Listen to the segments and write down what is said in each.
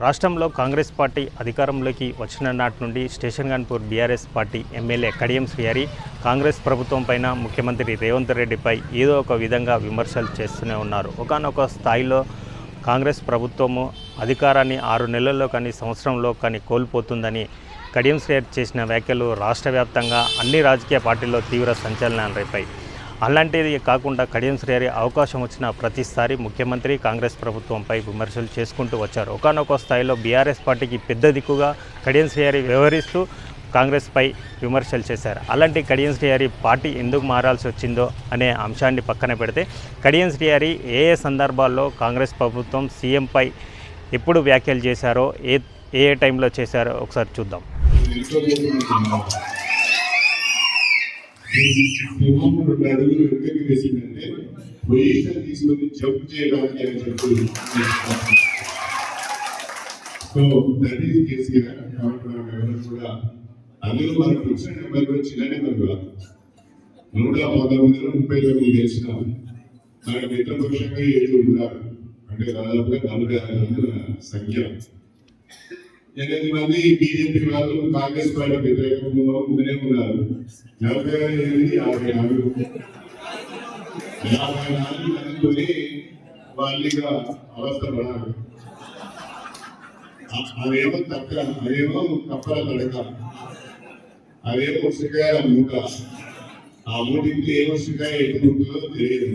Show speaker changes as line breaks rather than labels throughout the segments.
రాష్ట్రంలో కాంగ్రెస్ పార్టీ అధికారంలోకి వచ్చిన నాటి నుండి Station Ghanpur BRS party MLA Kadiyam Srihari Congress ప్రభుత్వం పైన ముఖ్యమంత్రి రేవంత్ రెడ్డిపై ఏదో ఒక విధంగా విమర్శలు చేస్తూనే ఉన్నారు. ఒకనొక స్థాయిలో కాంగ్రెస్ ప్రభుత్వము అధికారాన్ని ఆరు నెలల్లో కానీ సంవత్సరంలో కానీ కోల్పోతుందని కడియం శ్రీహరి చేసిన వ్యాఖ్యలు రాష్ట్ర వ్యాప్తంగా అన్ని రాజకీయ పార్టీల్లో తీవ్ర సంచలనాలు రేపాయి అలాంటిది కాకుండా కడియం శ్రీహరి అవకాశం వచ్చిన ప్రతిసారి ముఖ్యమంత్రి కాంగ్రెస్ ప్రభుత్వంపై విమర్శలు చేసుకుంటూ వచ్చారు. ఒకనొక స్థాయిలో బీఆర్ఎస్ పార్టీకి పెద్ద దిక్కుగా కడియం శ్రీహరి వ్యవహరిస్తూ కాంగ్రెస్పై విమర్శలు చేశారు. అలాంటి కడియం శ్రీహరి పార్టీ ఎందుకు మారాల్సి వచ్చిందో అనే అంశాన్ని పక్కన పెడితే కడియం శ్రీహరి ఏ ఏ సందర్భాల్లో కాంగ్రెస్ ప్రభుత్వం సీఎంపై ఎప్పుడు వ్యాఖ్యలు చేశారో ఏ ఏ ఏ టైంలో చేశారో ఒకసారి చూద్దాం.
సింహం రెండు అడుగులు వెనుకకి వేసిందంటే పొజిషన్ తీసుకొని జంప్ చేయడానికి అని చెప్పి సో దట్ ఈస్ కేసీఆర్ కాబట్టి మనం ఎవరు కూడా అందులో మనకు వచ్చిన నెంబర్ కూడా చిన్న నెంబర్ కాదు నూట పంతొమ్మిదిలో ముప్పైలో మీరు గెలిచినాం మనకు మిత్రపక్షంగా ఏడు ఉన్నారు అంటే దాదాపుగా నలభై ఆరు మంది సంఖ్య ఎనిమిది మంది బీజేపీ వాళ్ళు కాంగ్రెస్ పార్టీ వ్యతిరేకంగా ముందునే ఉన్నారు. నలభై ఎనిమిది యాభై నాలుగు. యాభై నాలుగు అనుకుని వాళ్ళుగా అవస్థ పడాలి అదేమో తక్క అదేమో కప్పల తడక. అదేమో ఉసిరికాయ మూట ఆ మూటింటి ఏ ఉసిరికాయ ఎటు తెలియదు.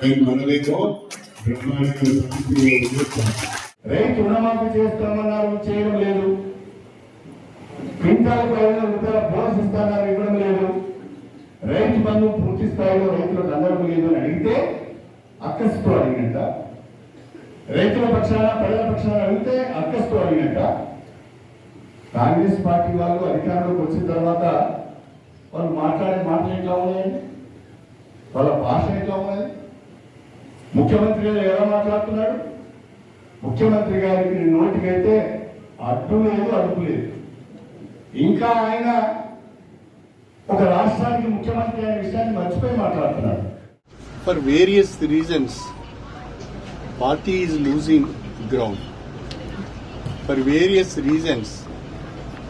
కానీ మనదేమో బ్రహ్మాండంగా సంస్కృతిలో
రైతు రుణమాఫీ చేస్తామన్నారు చేయడం లేదు. క్వింటాల్ పైన రూపాయల బోనస్ ఇస్తాన్నారు ఇవ్వడం లేదు. రైతు బంధు పూర్తి స్థాయిలో రైతులకు అందడం లేదు అని అడిగితే అక్కస్తో అడిగినట్ట. రైతుల పక్షాన ప్రజల పక్షాన అడిగితే అక్కస్తో అడిగినట్ట. కాంగ్రెస్ పార్టీ వాళ్ళు అధికారంలోకి వచ్చిన తర్వాత వాళ్ళు మాట్లాడే మాటలు ఎట్లా ఉన్నాయండి? వాళ్ళ భాష ఎట్లా ఉన్నది? ముఖ్యమంత్రి ఎలా మాట్లాడుతున్నాడు ముఖ్యమంత్రి గారికి నోటికైతే అడ్డు లేదు అడుగు లేదు ఇంకా ఆయన ఒక రాష్ట్రానికి ముఖ్యమంత్రి అనే విషయాన్ని మర్చిపోయి మాట్లాడుతున్నాడు
for various reasons, party is losing ground. For various reasons,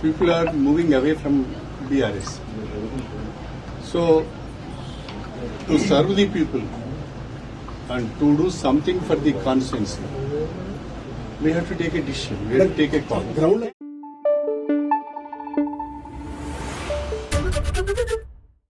people are moving away from BRS. So, to serve the people and to do something for the constituency, we have to take a decision. We have to take a call.